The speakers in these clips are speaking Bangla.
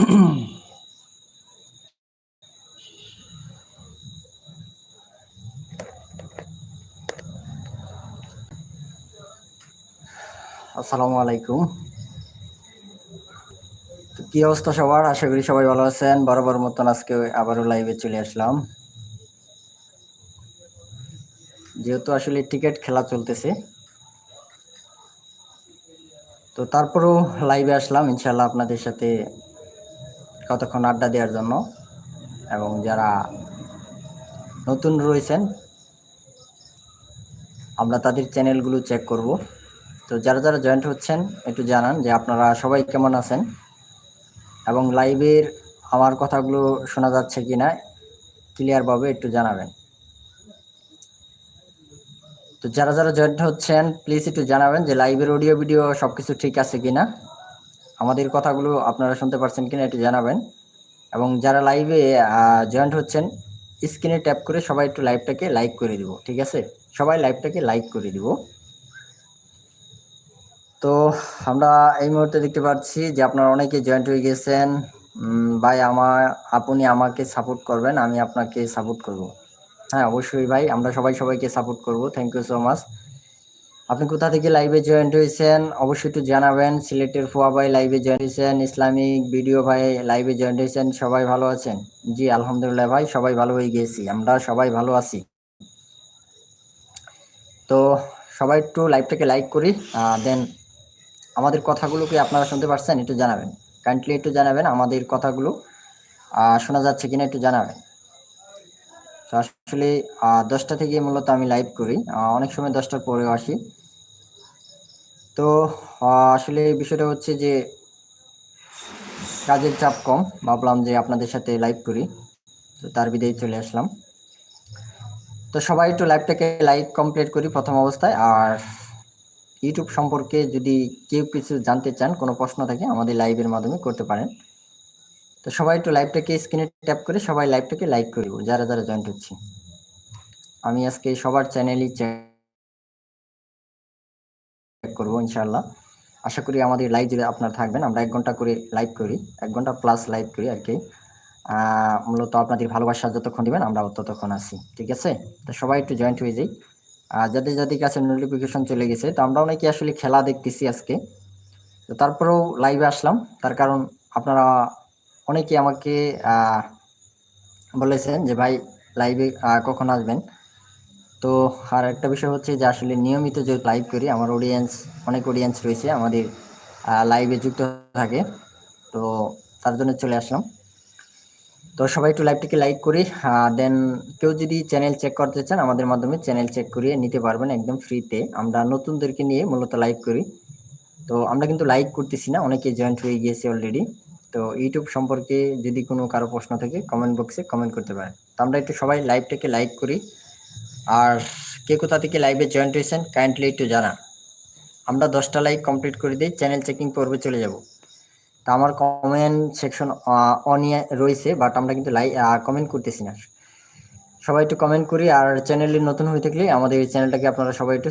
আসসালামু আলাইকুম। কি অবস্থা সবার? আশা করি সবাই ভালো আছেন। বরাবর মতন আজকে আবারও লাইভে চলে আসলাম। যেহেতু আসলে টিকিট খেলা চলতেছে, তো তারপরেও লাইভে আসলাম। ইনশাল্লাহ আপনাদের সাথে কতক্ষণ আড্ডা দেওয়ার জন্য এবং যারা নতুন রয়েছেন, আমরা তাদের চ্যানেলগুলো চেক করব। তো যারা যারা জয়েন্ট হচ্ছেন, একটু জানান যে আপনারা সবাই কেমন আছেন এবং লাইভের আমার কথাগুলো শোনা যাচ্ছে কি না ক্লিয়ারভাবে একটু জানাবেন। তো যারা যারা জয়েন্ট হচ্ছেন প্লিজ একটু জানাবেন যে লাইভের অডিও ভিডিও সব কিছু ঠিক আছে কি না আমাদের কথাগুলো আপনারা শুনতে পারছেন কিনা একটু জানাবেন। এবং যারা লাইভে জয়েন্ট হচ্ছেন স্ক্রিনে ট্যাপ করে সবাই একটু লাইভটাকে লাইক করে দিব, ঠিক আছে? সবাই লাইভটাকে লাইক করে দিব। তো আমরা এই মুহূর্তে দেখতে পাচ্ছি যে আপনারা অনেকে জয়েন্ট হয়ে গেছেন। ভাই আমার আপনি আমাকে সাপোর্ট করবেন, আমি আপনাকে সাপোর্ট করব। হ্যাঁ অবশ্যই ভাই, আমরা সবাই সবাইকে সাপোর্ট করব। থ্যাংক ইউ সো মাচ আপনি কোথা থেকে লাইভে জয়েন্ট হয়েছেন, অবশ্যই একটু জানাবেন। সিলেটের ফুয়া ভাই লাইভে জয়েন্ট হয়েছেন, ইসলামিক ভিডিও ভাই লাইভে জয়েন্ট হয়েছেন, সবাই ভালো আছেন? জি, আলহামদুলিল্লাহ ভাই, সবাই ভালো হয়ে গিয়েছি, আমরা সবাই ভালো আছি। তো সবাই একটু লাইভটাকে লাইক করি দেন আমাদের কথাগুলো কি আপনারা শুনতে পারছেন? একটু জানাবেন। কাইন্ডলি একটু জানাবেন আমাদের কথাগুলো শোনা যাচ্ছে কিনা একটু জানাবেন। আসলে দশটা থেকে মূলত আমি লাইভ করি অনেক সময় দশটার পরেও আসি। তো আসলে বিষয়টা হচ্ছে যে, কাজের চাপ কম। ভাবলাম যে আপনাদের সাথে লাইভ করি। তো তার বিদায় চলে আসলাম। তো সবাই একটু লাইভটাকে লাইক কমপ্লিট করি প্রথম অবস্থায়। আর ইউটিউব সম্পর্কে যদি কেউ কিছু জানতে চান, কোনো প্রশ্ন থাকে, আমাদের লাইভের মাধ্যমে করতে পারেন। তো সবাই একটু লাইভটাকে স্ক্রিনে ট্যাপ করে সবাই লাইভটাকে লাইক করিব, যারা যারা জয়েন্ট হচ্ছি আমি আজকে সবার চ্যানেলই করব ইনশাল্লাহ আশা করি আমাদের লাইভ যদি আপনারা থাকবেন। আমরা এক ঘণ্টা করে লাইভ করি, এক ঘণ্টা প্লাস লাইভ করি আর কি। মূলত আপনাদের ভালোবাসা যতক্ষণ দিবেন আমরা ততক্ষণ আছি, ঠিক আছে? তো সবাই একটু জয়েন্ট হয়ে যাই আর যাদের যাদের কাছে নোটিফিকেশন চলে গেছে, তো আমরা অনেকে আসলে খেলা দেখতেছি আজকে। তো তারপরেও লাইভে আসলাম। তার কারণ আপনারা অনেকে আমাকে বলেছেন যে, ভাই লাইভে কখন আসবেন? তো আর একটা বিষয় হচ্ছে যে আসলে নিয়মিত যে লাইভ করি, আমার অডিয়েন্স অনেক অডিয়েন্স রয়েছে, আমাদের লাইভে যুক্ত থাকে। তো তার জন্য চলে আসলাম। তো সবাই একটু লাইভটিকে লাইক করি দেন কেউ যদি চ্যানেল চেক করতে চান, আমাদের মাধ্যমে চ্যানেল চেক করিয়ে নিতে পারবেন একদম ফ্রিতে আমরা নতুনদেরকে নিয়ে মূলত লাইভ করি। তো আমরা কিন্তু লাইক করতেছি না, অনেকে জয়েন্ট হয়ে গিয়েছে অলরেডি তো ইউটিউব সম্পর্কে যদি কোনো কারও প্রশ্ন থাকে কমেন্ট বক্সে কমেন্ট করতে পারেন। তো আমরা একটু সবাই লাইভটাকে লাইক করি। আর কে কোথা থেকে লাইভে জয়েন্ট হয়েছেন কাইন্ডলি একটু জানান। আমরা দশটা লাইভ কমপ্লিট করে দিই চ্যানেল চেকিং পর্বে চলে যাব। তা আমার কমেন্ট সেকশন অনিয়ে রয়েছে বাট আমরা কিন্তু লাইক কমেন্ট করতেছি না। সবাই একটু কমেন্ট করি, আর চ্যানেলে নতুন হয়ে থাকলে আমাদের এই চ্যানেলটাকে আপনারা সবাই একটু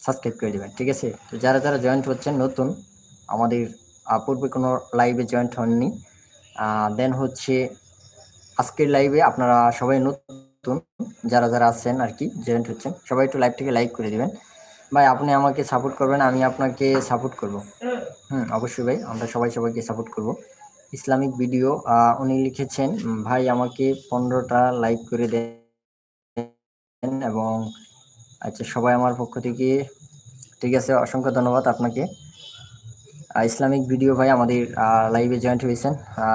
সাবস্ক্রাইব করে দেবেন, ঠিক আছে? তো যারা যারা জয়েন্ট হচ্ছেন, নতুন, আমাদের পূর্বে কোনো লাইভে জয়েন্ট হননি দেন হচ্ছে আজকের লাইভে আপনারা সবাই নতুন যারা যারা আছেন আর কি, জয়েন্ট হচ্ছেন, সবাই একটু লাইভটাকে লাইক করে দিবেন। ভাই, আপনি আমাকে সাপোর্ট করবেন, আমি আপনাকে সাপোর্ট করব। হুম, অবশ্যই ভাই, আমরা সবাই সবাইকে সাপোর্ট করব। ইসলামিক ভিডিও উনি লিখেছেন ভাই, আমাকে পনেরোটা লাইক করে দেন এবং আচ্ছা সবাই আমার পক্ষ থেকে, ঠিক আছে, অসংখ্য ধন্যবাদ আপনাকে। ইসলামিক ভিডিও ভাই, আমাদের লাইভে জয়েন্ট হয়েছেন।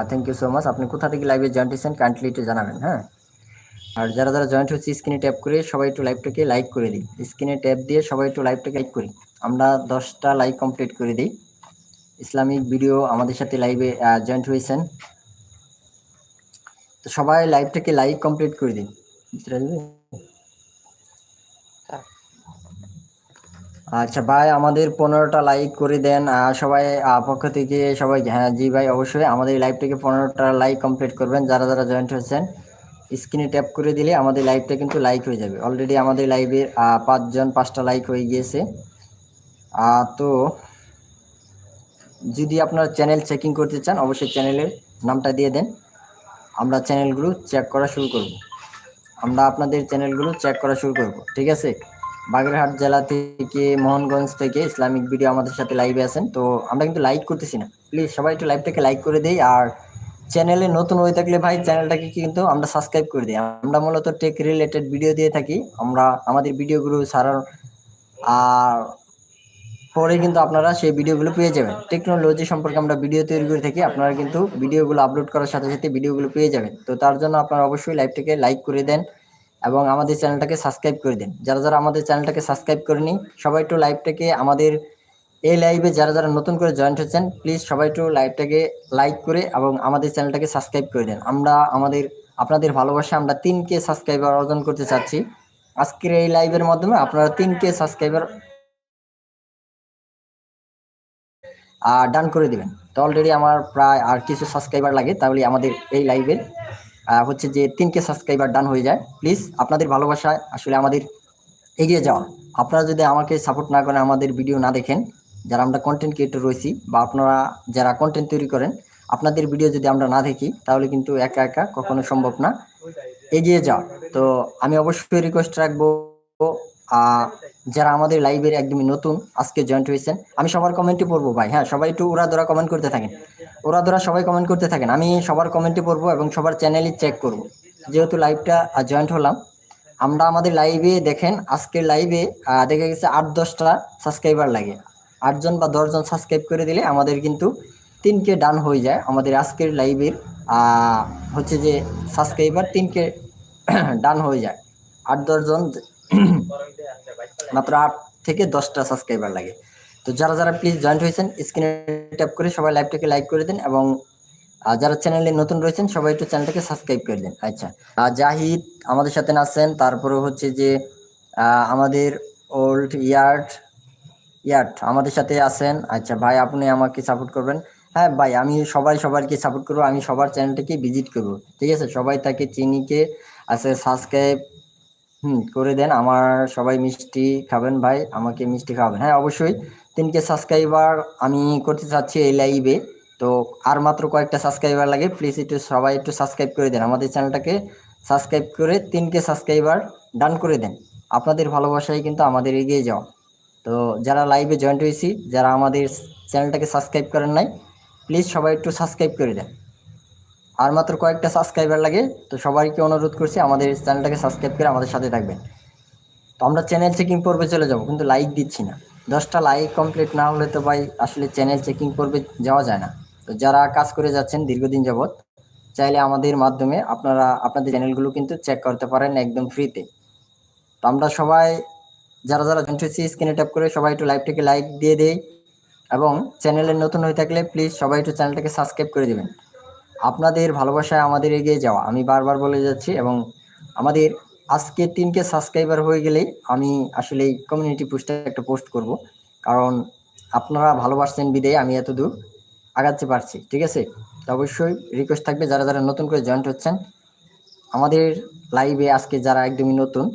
থ্যাংক ইউ সো মাচ আপনি কোথা থেকে লাইভে জয়েন্ট হয়েছেন কাইন্ডলি একটু জানাবেন হ্যাঁ? আর যারা যারা জয়েন্ট হচ্ছে স্ক্রিনে ট্যাপ করে সবাই একটু লাইভটাকে লাইক করে দিই স্ক্রিনে ট্যাপ দিয়ে সবাই একটু লাইভটাকে লাইক করি আমরা দশটা লাইক কমপ্লিট করে দিই। ইসলামিক ভিডিও আমাদের সাথে লাইভে জয়েন্ট হয়েছেন। তো সবাই লাইভটাকে লাইক কমপ্লিট করে দিন। আচ্ছা ভাই, আমাদের পনেরোটা লাইক করে দেন। সবাই পক্ষ থেকে সবাই হ্যাঁ জি ভাই, অবশ্যই আমাদের লাইভটাকে পনেরোটা লাইক কমপ্লিট করবেন। যারা যারা জয়েন্ট হয়েছেন স্ক্রিনে ট্যাপ করে দিলে আমাদের লাইভটা কিন্তু লাইক হয়ে যাবে। অলরেডি আমাদের লাইভে পাঁচজন, পাঁচটা লাইক হয়ে গিয়েছে। তো যদি আপনার চ্যানেল চেকিং করতে চান, অবশ্যই চ্যানেলের নামটা দিয়ে দেন। আমরা চ্যানেলগুলো চেক করা শুরু করব। আমরা আপনাদের চ্যানেলগুলো চেক করা শুরু করব, ঠিক আছে? বাগেরহাট জেলা থেকে, মোহনগঞ্জ থেকে ইসলামিক ভিডিও আমাদের সাথে লাইভে আছেন। তো আমরা কিন্তু লাইক করতেছি না। প্লিজ সবাই একটু লাইভটাকে লাইক করে দিই, আর চ্যানেলে নতুন হয়ে থাকলে ভাই চ্যানেলটাকে কিন্তু আমরা সাবস্ক্রাইব করে দিই। আমরা মূলত টেক রিলেটেড ভিডিও দিয়ে থাকি। আমরা, আমাদের ভিডিওগুলো সারার আর পরে কিন্তু আপনারা সেই ভিডিওগুলো পেয়ে যাবেন। টেকনোলজি সম্পর্কে আমরা ভিডিও তৈরি করে থাকি। আপনারা কিন্তু ভিডিওগুলো আপলোড করার সাথে সাথে ভিডিওগুলো পেয়ে যাবেন। তো তার জন্য আপনারা অবশ্যই লাইভটাকে লাইক করে দেন এবং আমাদের চ্যানেলটাকে সাবস্ক্রাইব করে দেন। যারা যারা আমাদের চ্যানেলটাকে সাবস্ক্রাইব করেনি, সবাই একটু লাইভটাকে আমাদের এই লাইভে যারা যারা নতুন করে জয়েন্ট হচ্ছেন প্লিজ সবাই একটু লাইভটাকে লাইক করে এবং আমাদের চ্যানেলটাকে সাবস্ক্রাইব করে দেন। আমরা আমাদের, আপনাদের ভালোবাসা আমরা তিন কে সাবস্ক্রাইবার অর্জন করতে চাচ্ছি। আজকের এই লাইভের মাধ্যমে আপনারা তিন কে সাবস্ক্রাইবার ডান করে দিবেন। তো অলরেডি আমার প্রায় আর কিছু সাবস্ক্রাইবার লাগে, তাহলে আমাদের এই লাইভের হচ্ছে যে তিনকে সাবস্ক্রাইবার ডান হয়ে যায়। প্লিজ আপনাদের ভালোবাসায় আসলে আমাদের এগিয়ে যাওয়া। আপনারা যদি আমাকে সাপোর্ট না করেন, আমাদের ভিডিও না দেখেন যারা আমরা কন্টেন্ট ক্রিয়েটর রয়েছি বা আপনারা যারা কন্টেন্ট তৈরি করেন, আপনাদের ভিডিও যদি আমরা না দেখি, তাহলে কিন্তু একা একা কখনো সম্ভব না। এগিয়ে যাওয়া। তো আমি অবশ্যই রিকোয়েস্ট রাখব যারা আমাদের লাইভের একদমই নতুন, আজকে জয়েন্ট হয়েছেন, আমি সবার কমেন্টই পড়ব ভাই। হ্যাঁ সবাই একটু ওরা ধরা কমেন্ট করতে থাকেন। ওরা ধরা সবাই কমেন্ট করতে থাকেন। আমি সবার কমেন্টই পড়ব এবং সবার চ্যানেলই চেক করব। যেহেতু লাইভটা জয়েন্ট হলাম, আমরা আমাদের লাইভে দেখেন, আজকের লাইভে দেখা গেছে আট, দশটা সাবস্ক্রাইবার লাগে। আটজন বা দশজন সাবস্ক্রাইব করে দিলে আমাদের কিন্তু তিনকে ডান হয়ে যায় আমাদের আজকের লাইভের হচ্ছে যে সাবস্ক্রাইবার তিনকে ডান হয়ে যায়। আট, দশজন মাত্র আট থেকে দশটা সাবস্ক্রাইবার লাগে। তো যারা যারা প্লিজ জয়েন্ট হয়েছেন স্ক্রিনে ট্যাপ করে সবাই লাইভটাকে লাইক করে দেন এবং যারা চ্যানেলে নতুন রয়েছেন, সবাই একটু চ্যানেলটাকে সাবস্ক্রাইব করে দিন। আচ্ছা জাহিদ আমাদের সাথে আছেন তারপরে হচ্ছে যে আমাদের ওল্ড ইয়ার্ড ইয়ার্ড, আমাদের সাথে আছেন। আচ্ছা ভাই, আপনি আমাকে সাপোর্ট করবেন। হ্যাঁ ভাই, আমি সবাই সবাইকে সাপোর্ট করব, আমি সবার চ্যানেলটাকে ভিজিট করব। ঠিক আছে? সবাই তাকে চিনিকে আছে সাবস্ক্রাইব হুম, করে দেন। আমার সবাই মিষ্টি খাবেন ভাই, আমাকে মিষ্টি খাওয়াবেন। হ্যাঁ অবশ্যই। তিনকে সাবস্ক্রাইবার আমি করতে চাচ্ছি এই লাইভে তো আর মাত্র কয়েকটা সাবস্ক্রাইবার লাগে প্লিজ একটু সবাই একটু সাবস্ক্রাইব করে দেন। আমাদের চ্যানেলটাকে সাবস্ক্রাইব করে তিনকে সাবস্ক্রাইবার ডান করে দেন। আপনাদের ভালোবাসায় কিন্তু আমাদের এগিয়ে যাওয়া। তো যারা লাইভে জয়েন্ট হয়েছি, যারা আমাদের চ্যানেলটাকে সাবস্ক্রাইব করেন নাই প্লিজ সবাই একটু সাবস্ক্রাইব করে দেন। আর মাত্র কয়েকটা সাবস্ক্রাইবার লাগে, তো সবাইকে অনুরোধ করছি আমাদের চ্যানেলটাকে সাবস্ক্রাইব করে আমাদের সাথে থাকবেন। তো আমরা চ্যানেল চেকিং পর্বে চলে যাব, কিন্তু লাইক দিচ্ছি না। দশটা লাইক কমপ্লিট না হলে তো ভাই আসলে চ্যানেল চেকিং পর্বে যাওয়া যায় না। তো যারা কাজ করে যাচ্ছেন দীর্ঘদিন যাবৎ, চাইলে আমাদের মাধ্যমে আপনারা, আপনাদের চ্যানেলগুলো কিন্তু চেক করতে পারেন একদম ফ্রিতে তো আমরা সবাই যারা যারা জয়েন্ট হয়েছি স্ক্রিনে ট্যাপ করে সবাই একটু লাইভটাকে লাইক দিয়ে দেই এবং চ্যানেলে নতুন হয়ে থাকলে প্লিজ সবাই একটু চ্যানেলটাকে সাবস্ক্রাইব করে দেবেন। আপনাদের ভালোবাসায় আমাদের এগিয়ে যাওয়া, আমি বারবার বলে যাচ্ছি এবং আমাদের আজকে তিনকে সাবস্ক্রাইবার হয়ে গেলেই আমি আসলে এই কমিউনিটি পোস্টে একটা পোস্ট করব। কারণ আপনারা ভালোবাসছেন বিদে আমি এত দূর আগাতে পারছি, ঠিক আছে? তো অবশ্যই রিকোয়েস্ট থাকবে, যারা যারা নতুন করে জয়েন্ট হচ্ছেন, আমাদের লাইভে আজকে যারা একদমই নতুন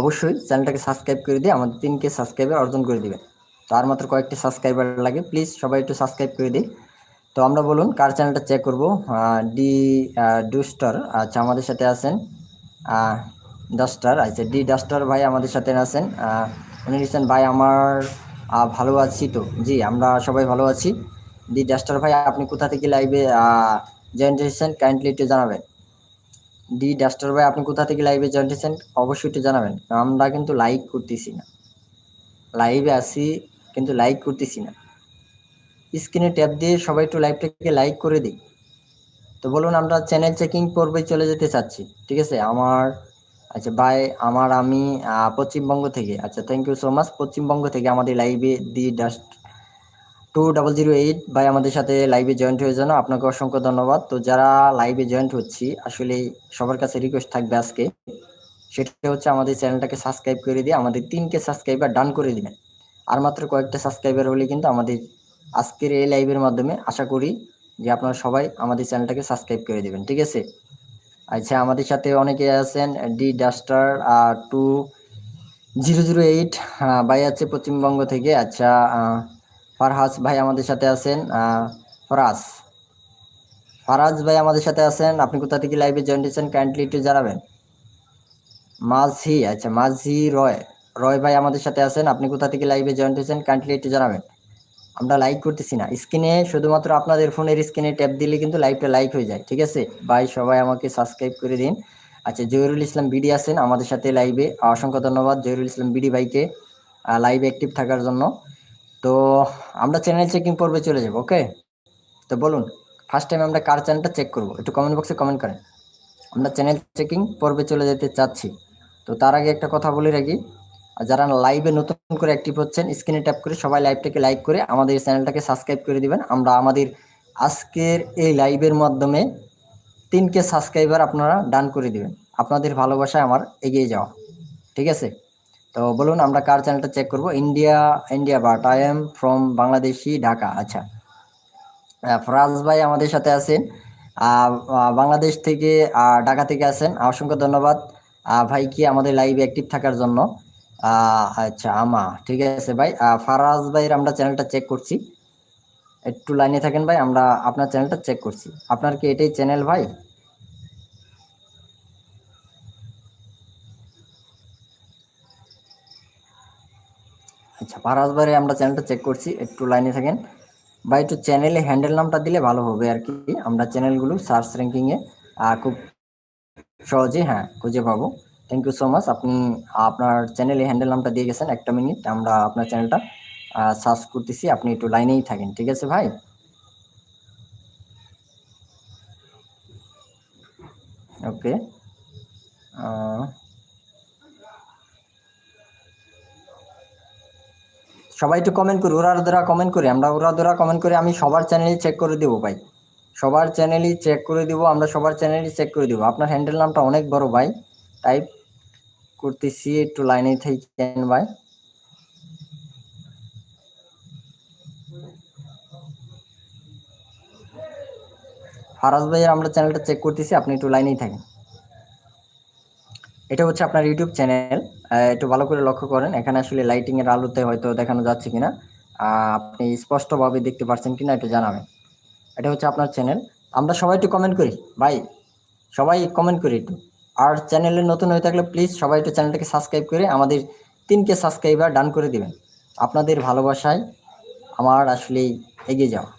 অবশ্যই চ্যানেলটাকে সাবস্ক্রাইব করে দিয়ে আমাদের তিনকে সাবস্ক্রাইবার অর্জন করে দিবেন। তো আর মাত্র কয়েকটি সাবস্ক্রাইবার লাগে প্লিজ সবাই একটু সাবস্ক্রাইব করে দিই তো আমরা বলুন, কার চ্যানেলটা চেক করব? ডি ডুস্টার আচ্ছা আমাদের সাথে আছেন ডাস্টার আচ্ছা ডি ডাস্টার ভাই আমাদের সাথে আছেন। উনি লিখছেন ভাই, আমার ভালো আছি তো। জি, আমরা সবাই ভালো আছি। ডি ডাস্টার ভাই, আপনি কোথা থেকে লাইভে জয়েন্ট হয়েছেন? কাইন্ডলি একটু জানাবেন। ডি ডাস্টার ভাই, আপনি কোথা থেকে লাইভে জয়েন্ট হয়েছেন? অবশ্যই একটু জানাবেন। আমরা কিন্তু লাইক করতেছি না। লাইভে আসি কিন্তু লাইক করতেছি না। স্ক্রিনে ট্যাপ দিয়ে সবাই একটু লাইভটাকে লাইক করে দিই। তো বলুন, আমরা চ্যানেল চেকিং পর্বে চলে যেতে চাচ্ছি, ঠিক আছে? আমার আচ্ছা ভাই, আমার, আমি পশ্চিমবঙ্গ থেকে আচ্ছা thank you so much Paschimbanga থেকে আমাদের লাইভে the dust two double zero eight ভাই আমাদের সাথে লাইভে জয়েন্ট হয়ে জানো আপনাকে অসংখ্য ধন্যবাদ। তো যারা লাইভে জয়েন্ট হচ্ছি, আসলে সবার কাছে রিকোয়েস্ট থাকবে আজকে। সেটা হচ্ছে আমাদের চ্যানেলটাকে সাবস্ক্রাইব করে দিয়ে আমাদের তিনকে সাবস্ক্রাইবার ডান করে দিবেন। আর মাত্র কয়েকটা সাবস্ক্রাইবার হলে কিন্তু আমাদের আজকের এই লাইভের মাধ্যমে আশা করি যে আপনারা সবাই আমাদের চ্যানেলটাকে সাবস্ক্রাইব করে দেবেন, ঠিক আছে? আচ্ছা আমাদের সাথে অনেকে আছেন D duster two zero zero eight ভাই আছে পশ্চিমবঙ্গ থেকে। আচ্ছা ফারহাস ভাই আমাদের সাথে আছেন ফরাস ফারাজ। ভাই আমাদের সাথে আছেন, আপনি কোথা থেকে লাইভে জয়েন দিয়েছেন কাইন্ডলি একটু জানাবেন? মাঝি আচ্ছা মাঝি রয় রয় ভাই আমাদের সাথে আছেন, আপনি কোথা থেকে লাইভে জয়েন দিয়েছেন কাইন্ডলি একটু জানাবেন। আমরা লাইক করতেছি না। স্ক্রিনে শুধুমাত্র আপনাদের ফোনের স্ক্রিনে ট্যাপ দিলে কিন্তু লাইভটা লাইক হয়ে যায়, ঠিক আছে? ভাই, সবাই আমাকে সাবস্ক্রাইব করে দিন। আচ্ছা জহিরুল ইসলাম বিডি আছেন আমাদের সাথে লাইভে অসংখ্য ধন্যবাদ জহিরুল ইসলাম বিডি ভাইকে লাইভে অ্যাক্টিভ থাকার জন্য। তো আমরা চ্যানেল চেকিং পর্বে চলে যাব ওকে তো বলুন ফার্স্ট টাইম আমরা কার চ্যানেলটা চেক করব? একটু কমেন্ট বক্সে কমেন্ট করেন। আমরা চ্যানেল চেকিং পর্বে চলে যেতে চাচ্ছি। তো তার আগে একটা কথা বলে রাখি যারা লাইভে নতুন করে অ্যাক্টিভ হচ্ছেন স্ক্রিনে ট্যাপ করে সবাই লাইভটাকে লাইক করে আমাদের চ্যানেলটাকে সাবস্ক্রাইব করে দিবেন। আমরা আমাদের আজকের এই লাইভের মাধ্যমে তিনকে সাবস্ক্রাইবার আপনারা ডান করে দিবেন। আপনাদের ভালোবাসায় আমার এগিয়ে যাওয়া। ঠিক আছে? তো বলুন, আমরা কার চ্যানেলটা চেক করব? India India but I am from Bangladeshi Dhaka আচ্ছা। ফরাজ ভাই আমাদের সাথে আছেন। বাংলাদেশ থেকে ঢাকা থেকে আছেন। অসংখ্য ধন্যবাদ। ভাই কি আমাদের লাইভে অ্যাক্টিভ থাকার জন্য? আচ্ছা আমা। ঠিক আছে ভাই। ফারাজ ভাইয়ের আমরা চ্যানেলটা চেক করছি। একটু লাইনে থাকেন ভাই, আমরা আপনার চ্যানেলটা চেক করছি। আপনার কি এটাই চ্যানেল ভাই? আচ্ছা ভাইয়ের আমরা চ্যানেলটা চেক করছি, একটু লাইনে থাকেন। বা একটু চ্যানেলে হ্যান্ডেল নামটা দিলে ভালো হবে আর কি। আমরা চ্যানেলগুলো সার্চ র্যাঙ্কিংয়ে খুব সহজে হ্যাঁ খুঁজে পাবো। থ্যাংক ইউ সো মাচ আপনি, আপনার চ্যানেলে হ্যান্ডেল নামটা দিয়ে গেছেন একটা মিনিট আমরা আপনার চ্যানেলটা সার্চ করতেছি। আপনি একটু লাইনেই থাকেন, ঠিক আছে ভাই? ওকে সবাই একটু কমেন্ট করি, ওরা ধরা কমেন্ট করি, আমরা ওরা ধরা কমেন্ট করে, আমি সবার চ্যানেলই চেক করে দেবো ভাই। সবার চ্যানেলই চেক করে দিব, আমরা সবার চ্যানেলই চেক করে দিব। আপনার হ্যান্ডেল নামটা অনেক বড় ভাই। টাইপ করতেছি একটু লাইনে থাকেন ভাই। ফারাজ ভাইয়ের আমরা চ্যানেলটা চেক করতেছি, আপনি একটু লাইনেই থাকেন। এটা হচ্ছে আপনার ইউটিউব চ্যানেল। একটু ভালো করে লক্ষ্য করেন, এখানে আসলে লাইটিং এর আলোতে হয়তো দেখানো যাচ্ছে কিনা। আপনি স্পষ্টভাবে দেখতে পাচ্ছেন কিনা একটু জানাবেন। এটা হচ্ছে আপনার চ্যানেল। আমরা সবাই একটু কমেন্ট করি। ভাই, সবাই কমেন্ট করি একটু। আর চ্যানেলে নতুন হয়ে থাকলে প্লিজ সবাই একটু চ্যানেলটাকে সাবস্ক্রাইব করে আমাদের তিনকে সাবস্ক্রাইবার ডান করে দিবেন। আপনাদের ভালোবাসায় আমার আসলেই এগিয়ে যাওয়া।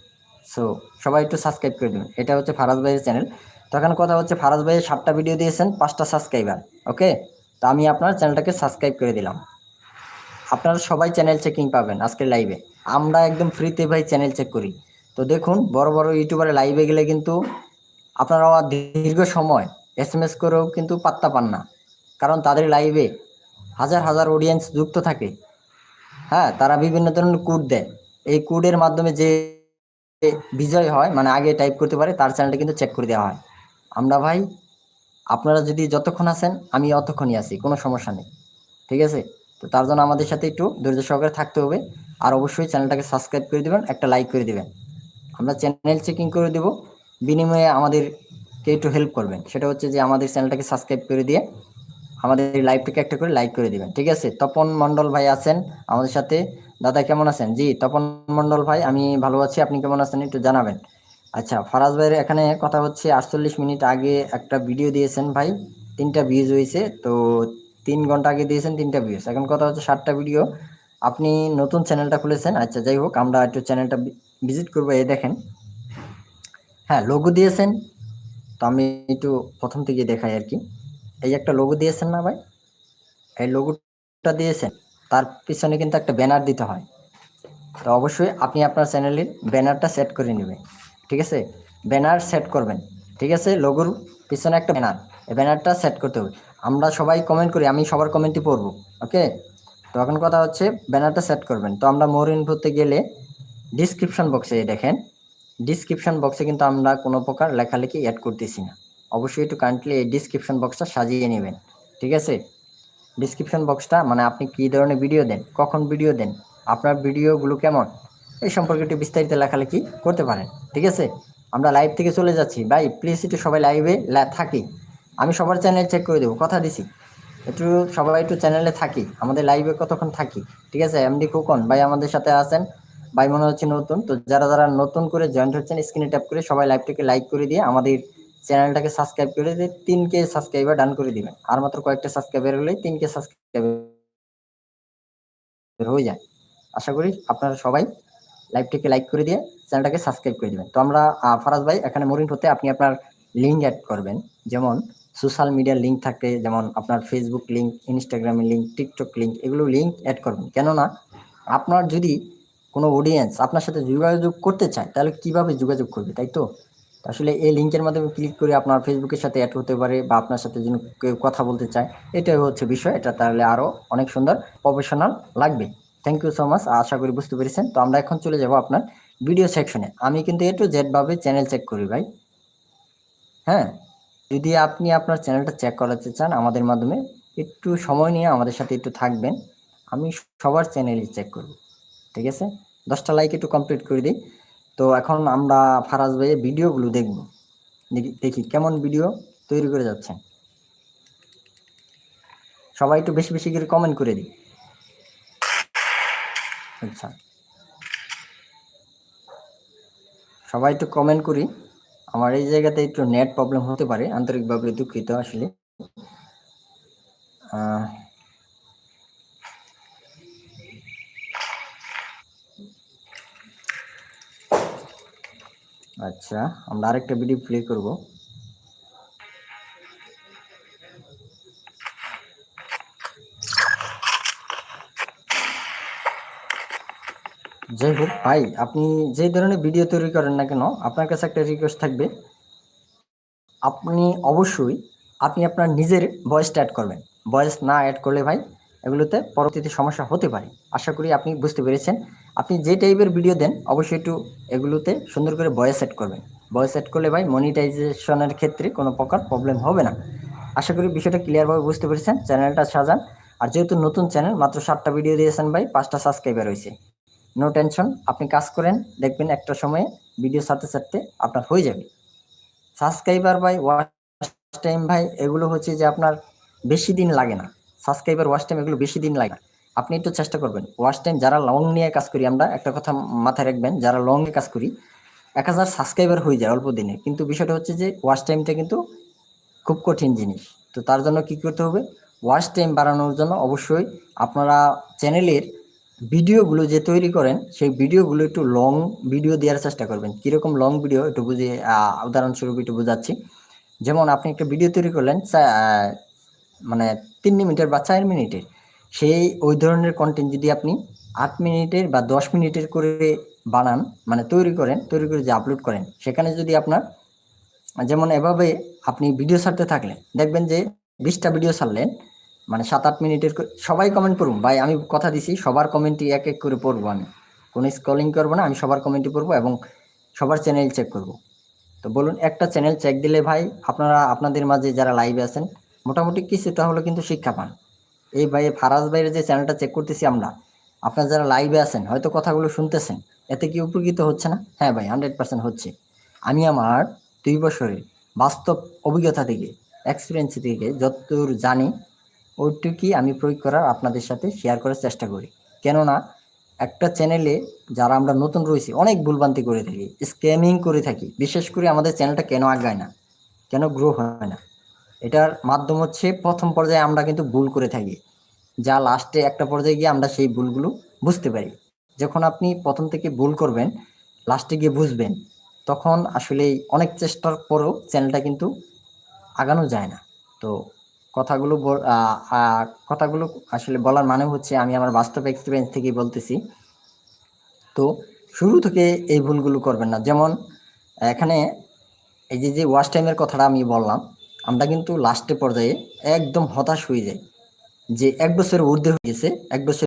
সো সবাই একটু সাবস্ক্রাইব করে দেবেন। এটা হচ্ছে ফারাজ ভাইয়ের চ্যানেল। তো এখন কথা হচ্ছে, ফারাজ ভাইয়ের সাতটা ভিডিও দিয়েছেন, পাঁচটা সাবস্ক্রাইবার ওকে তো আমি আপনার চ্যানেলটাকে সাবস্ক্রাইব করে দিলাম। আপনারা সবাই চ্যানেল চেকিং পাবেন আজকের লাইভে আমরা একদম ফ্রিতে ভাই চ্যানেল চেক করি। তো দেখুন, বড় বড় ইউটিউবারে লাইভে গেলে কিন্তু আপনারা দীর্ঘ সময় এস এম এস করেও কিন্তু পাত্তা পান না। কারণ তাদের লাইভে হাজার হাজার অডিয়েন্স যুক্ত থাকে। হ্যাঁ তারা বিভিন্ন ধরনের কোড দেয়। এই কোডের মাধ্যমে যে বিজয় হয় মানে আগে টাইপ করতে পারে, তার চ্যানেলটা কিন্তু চেক করে দেওয়া হয়। আমরা ভাই, আপনারা যদি যতক্ষণ আছেন, আমি অতক্ষণই আছি, কোনো সমস্যা নেই, ঠিক আছে? তো তার জন্য আমাদের সাথে একটু ধৈর্য সহকারে থাকতে হবে। আর অবশ্যই চ্যানেলটাকে সাবস্ক্রাইব করে দেবেন, একটা লাইক করে দেবেন। আমরা চ্যানেল চেকিং করে দেব, বিনিময়ে আমাদেরকে একটু হেল্প করবেন। সেটা হচ্ছে যে আমাদের চ্যানেলটাকে সাবস্ক্রাইব করে দিয়ে আমাদের লাইভটাকে একটা করে লাইক করে দিবেন, ঠিক আছে? তপন মণ্ডল ভাই আছেন আমাদের সাথে। দাদা কেমন আছেন? জি, তপন মণ্ডল ভাই, আমি ভালো আছি, আপনি কেমন আছেন একটু জানাবেন। আচ্ছা ফারাজ ভাইয়ের এখানে কথা হচ্ছে, আটচল্লিশ মিনিট আগে একটা ভিডিও দিয়েছেন ভাই, তিনটা ভিউজ হয়েছে, তো তিন ঘণ্টা আগে দিয়েছেন তিনটা ভিউজ এখন কথা হচ্ছে সাতটা ভিডিও আপনি নতুন চ্যানেলটা খুলেছেন আচ্ছা যাই হোক, আমরা একটু চ্যানেলটা ভিজিট করব, এই দেখেন। হ্যাঁ লোগো দিয়েছেন, তো আমি একটু প্রথম থেকে দেখাই আর কি। এই একটা লোগো দিয়েছেন না ভাই? এই লোগোটা দিয়েছেন, তার পিছনে কিন্তু একটা ব্যানার দিতে হয়। তো অবশ্যই আপনি আপনার চ্যানেলের ব্যানারটা সেট করে নেবেন। ঠিক আছে? ব্যানার সেট করবেন। ঠিক আছে? লোগোর পিছনে একটা ব্যানার এই ব্যানারটা সেট করতে হবে। আমরা সবাই কমেন্ট করি, আমি সবার কমেন্টই পড়ব ওকে তো এখন কথা হচ্ছে, ব্যানারটা সেট করবেন। তো আমরা মোর ইনফোতে গেলে ডিসক্রিপশন বক্সে দেখেন। ডিসক্রিপশন বক্সে কিন্তু আমরা কোনো প্রকার লেখালেখি অ্যাড করতেছি না। অবশ্যই একটু কাইন্ডলি এই ডিসক্রিপশন বক্সটা সাজিয়ে নেবেন। ঠিক আছে? ডিসক্রিপশন বক্সটা মানে আপনি কী ধরনের ভিডিও দেন, কখন ভিডিও দেন, আপনার ভিডিওগুলো কেমন? এই সম্পর্কে একটু বিস্তারিত লেখালেখি করতে পারেন, ঠিক আছে? আমরা লাইভ থেকে চলে যাচ্ছি। ভাই প্লিজ একটু সবাই লাইভে থাকি। আমি সবার চ্যানেল চেক করে দেবো, কথা দিছি। একটু সবাই একটু চ্যানেলে থাকি, আমাদের লাইভে কতক্ষণ থাকি, ঠিক আছে? এমডি খোকন, ভাই আমাদের সাথে আছেন। ভাই মনে হচ্ছে নতুন, তো যারা যারা নতুন করে জয়েন্ট হচ্ছেন স্ক্রিনে ট্যাপ করে সবাই লাইভটাকে লাইক করে দিয়ে আমাদের চ্যানেলটাকে সাবস্ক্রাইব করে দিয়ে তিনকে সাবস্ক্রাইবার ডান করে দিবেন। আর মাত্র কয়েকটা সাবস্ক্রাইবার হলেই তিনকে সাবস্ক্রাইবার হয়ে যায়। আশা করি আপনারা সবাই লাইভটাকে লাইক করে দিয়ে চ্যানেলটাকে সাবস্ক্রাইব করে দিবেন। তো আমরা ফারাজ ভাই, এখানে মরিন হতে আপনি আপনার লিঙ্ক অ্যাড করবেন। যেমন সোশ্যাল মিডিয়ার লিঙ্ক থাকে, যেমন আপনার ফেসবুক লিঙ্ক ইনস্টাগ্রামের লিঙ্ক টিকটক লিঙ্ক এগুলো লিঙ্ক অ্যাড করবেন। কেননা আপনার যদি কোনো অডিয়েন্স আপনার সাথে যোগাযোগ করতে চায়, তাহলে কীভাবে যোগাযোগ করবে, তাই তো? আসলে এই লিঙ্কের মাধ্যমে ক্লিক করে আপনার ফেসবুকের সাথে অ্যাড হতে পারে বা আপনার সাথে যেন কেউ কথা বলতে চায়, এটাই হচ্ছে বিষয়। এটা তাহলে আরও অনেক সুন্দর প্রফেশনাল লাগবে। থ্যাংক ইউ সো মাচ আশা করি বুঝতে পেরেছেন। তো আমরা এখন চলে যাব আপনার ভিডিও সেকশনে আমি কিন্তু এ টু জেড ভাবে চ্যানেল চেক করি ভাই। হ্যাঁ যদি আপনি আপনার চ্যানেলটা চেক করাতে চান আমাদের মাধ্যমে, একটু সময় নিয়ে আমাদের সাথে একটু থাকবেন। আমি সবার চ্যানেলই চেক করব। ঠিক আছে? দশটা লাইক একটু কমপ্লিট করে দিই। তো এখন আমরা ফারাজ ভাইয়ের ভিডিওগুলো দেখব। দেখি দেখি কেমন ভিডিও তৈরি করে যাচ্ছেন সবাই একটু বেশি বেশি করে কমেন্ট করে দিই। আচ্ছা। সবাই একটু কমেন্ট করি। আমার এই জায়গাতে একটু নেট প্রবলেম হতে পারে, আন্তরিকভাবে দুঃখিত আসলে। আচ্ছা আমরা আরেকটা ভিডিও প্লে করব। যাই হোক। ভাই, আপনি যে ধরনের ভিডিও তৈরি করেন না কেন, আপনার কাছে একটা রিকোয়েস্ট থাকবে। আপনি অবশ্যই, আপনি আপনার নিজের ভয়েসটা অ্যাড করবেন। ভয়েস না অ্যাড করলে ভাই, এগুলোতে পরবর্তীতে সমস্যা হতে পারে। আশা করি আপনি বুঝতে পেরেছেন। আপনি যে টাইপের ভিডিও দেন, অবশ্যই একটু এগুলোতে সুন্দর করে ভয়েস অ্যাড করবেন। ভয়েস অ্যাড করলে ভাই মনিটাইজেশনের ক্ষেত্রে কোনো প্রকার প্রবলেম হবে না। আশা করি বিষয়টা ক্লিয়ারভাবে বুঝতে পেরেছেন। চ্যানেলটা সাজান। আর যেহেতু নতুন চ্যানেল মাত্র সাতটা ভিডিও দিয়েছেন ভাই, পাঁচটা সাবস্ক্রাইবার হয়েছে নো টেনশন আপনি কাজ করেন, দেখবেন একটা সময়ে ভিডিও সাথে সাথে আপনার হয়ে যাবে। সাবস্ক্রাইবার ভাই ওয়াচ টাইম ভাই, এগুলো হচ্ছে যে আপনার বেশি দিন লাগে না। সাবস্ক্রাইবার ওয়াচ টাইম এগুলো বেশি দিন লাগে না। আপনি একটু চেষ্টা করবেন। ওয়াচ টাইম যারা লং নিয়ে কাজ করি আমরা, একটা কথা মাথায় রাখবেন, যারা লং কাজ করি, এক হাজার সাবস্ক্রাইবার হয়ে যায় অল্প দিনে। কিন্তু বিষয়টা হচ্ছে যে ওয়াচ টাইমটা কিন্তু খুব কঠিন জিনিস। তো তার জন্য কি করতে হবে? ওয়াচ টাইম বাড়ানোর জন্য অবশ্যই আপনারা চ্যানেলের ভিডিওগুলো যে তৈরি করেন সেই ভিডিওগুলো একটু লং ভিডিও দেওয়ার চেষ্টা করবেন। কীরকম লং ভিডিও একটু বুঝে আহ, উদাহরণস্বরূপ একটু বোঝাচ্ছি। যেমন আপনি একটা ভিডিও তৈরি করলেন মানে তিন মিনিটের বা চার মিনিটের। সেই ওই ধরনের কন্টেন্ট যদি আপনি আট মিনিটের বা দশ মিনিটের করে বানান মানে তৈরি করেন তৈরি করে যে আপলোড করেন সেখানে যদি আপনার যেমন এভাবে আপনি ভিডিও ছাড়তে থাকলেন দেখবেন যে বিশটা ভিডিও ছাড়লেন মানে সাত আট মিনিটের সবাই কমেন্ট করুন ভাই, আমি কথা দিছি, সবার কমেন্টই এক এক করে পড়ব আমি। কোনো স্কলিং করব না, আমি সবার কমেন্টই পড়ব এবং সবার চ্যানেল চেক করব। তো বলুন, একটা চ্যানেল চেক দিলে ভাই, আপনারা, আপনাদের মাঝে যারা লাইভে আছেন, মোটামুটি কিছু তাহলে কিন্তু শিক্ষা পান। এই ভাই, ফারাজ ভাইয়ের যে চ্যানেলটা চেক করতেছি আমরা, আপনারা যারা লাইভে আছেন, হয়তো কথাগুলো শুনতেছেন, এতে কি উপকৃত হচ্ছে না? হ্যাঁ ভাই হান্ড্রেড পার্সেন্ট হচ্ছে। আমি আমার দুই বছরের বাস্তব অভিজ্ঞতা থেকে এক্সপিরিয়েন্স থেকে যতদূর জানি ওইটুকুই আমি প্রয়োগ করার আপনাদের সাথে শেয়ার করার চেষ্টা করি। কেননা, একটা চ্যানেলে যারা আমরা নতুন রয়েছি, অনেক ভুলভ্রান্তি করে থাকি স্ক্যামিং করে থাকি, বিশেষ করে আমাদের চ্যানেলটা কেন আগায় না, কেন গ্রো হয় না, এটার মাধ্যম হচ্ছে প্রথম পর্যায়ে আমরা কিন্তু ভুল করে থাকি। যা লাস্টে একটা পর্যায়ে গিয়ে আমরা সেই ভুলগুলো বুঝতে পারি। যখন আপনি প্রথম থেকে ভুল করবেন লাস্টে গিয়ে বুঝবেন, তখন আসলে অনেক চেষ্টার পরেও চ্যানেলটা কিন্তু আগানো যায় না। তো কথাগুলো কথাগুলো আসলে বলার মানে হচ্ছে আমি আমার বাস্তব এক্সপিরিয়েন্স থেকেই বলতেছি। তো শুরু থেকে এই ভুলগুলো করবেন না। যেমন, এখানে এই যে যে ওয়াশ টাইমের কথাটা আমি বললাম, আমরা কিন্তু লাস্টে পর্যায়ে একদম হতাশ হয়ে যাই যে এক বছরের ঊর্ধ্বে হয়ে গেছে, এক বছর